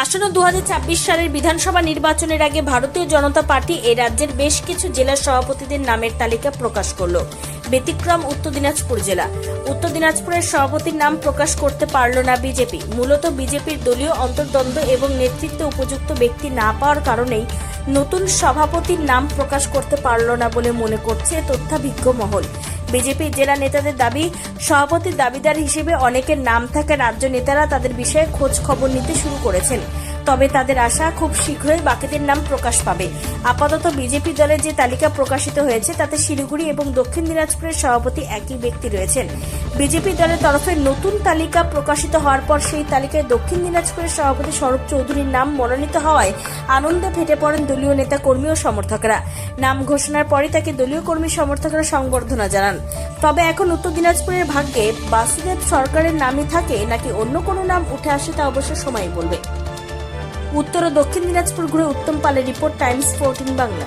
আসন্ন দু সালের বিধানসভা নির্বাচনের আগে ভারতীয় জনতা পার্টি এই রাজ্যের বেশ কিছু জেলার সভাপতিদের নামের তালিকা প্রকাশ করল। ব্যতিক্রম উত্তর দিনাজপুর জেলা। উত্তর দিনাজপুরের সভাপতির নাম প্রকাশ করতে পারল না বিজেপি। মূলত বিজেপির দলীয় অন্তর্দ্বন্দ্ব এবং নেতৃত্ব উপযুক্ত ব্যক্তি না পাওয়ার কারণেই নতুন সভাপতির নাম প্রকাশ করতে পারল না বলে মনে করছে তথ্যাভিজ্ঞ মহল। বিজেপি জেলা নেতাদের দাবি সভাপতির দাবিদার হিসেবে অনেকের নাম থাকা রাজ্য নেতারা তাদের বিষয়ে খোঁজ খবর নিতে শুরু করেছেন। তবে তাদের আশা খুব শীঘ্রই বাকিদের নাম প্রকাশ পাবে। আপাতত বিজেপি দলের যে তালিকা প্রকাশিত হয়েছে, তাতে শিলিগুড়ি এবং দক্ষিণ দিনাজপুরের সভাপতি একই ব্যক্তি রয়েছেন। বিজেপি দলের তরফে নতুন তালিকা প্রকাশিত হওয়ার পর সেই তালিকায় দক্ষিণ দিনাজপুরের সভাপতি স্বরূপ চৌধুরীর নাম মনোনীত হওয়ায় আনন্দে ফেটে পড়েন দলীয় নেতা কর্মী ও সমর্থকরা। নাম ঘোষণার পরই তাকে দলীয় কর্মী সমর্থকরা সংবর্ধনা জানান। তবে এখন উত্তর দিনাজপুরের ভাগ্যে বাসুদেব সরকারের নামই থাকে নাকি অন্য কোনো নাম উঠে আসে তা অবশ্য সময় বলবে। উত্তর ও দক্ষিণ দিনাজপুর ঘুরে উত্তম পালের রিপোর্ট, টাইমস, ফোরটিন বাংলা।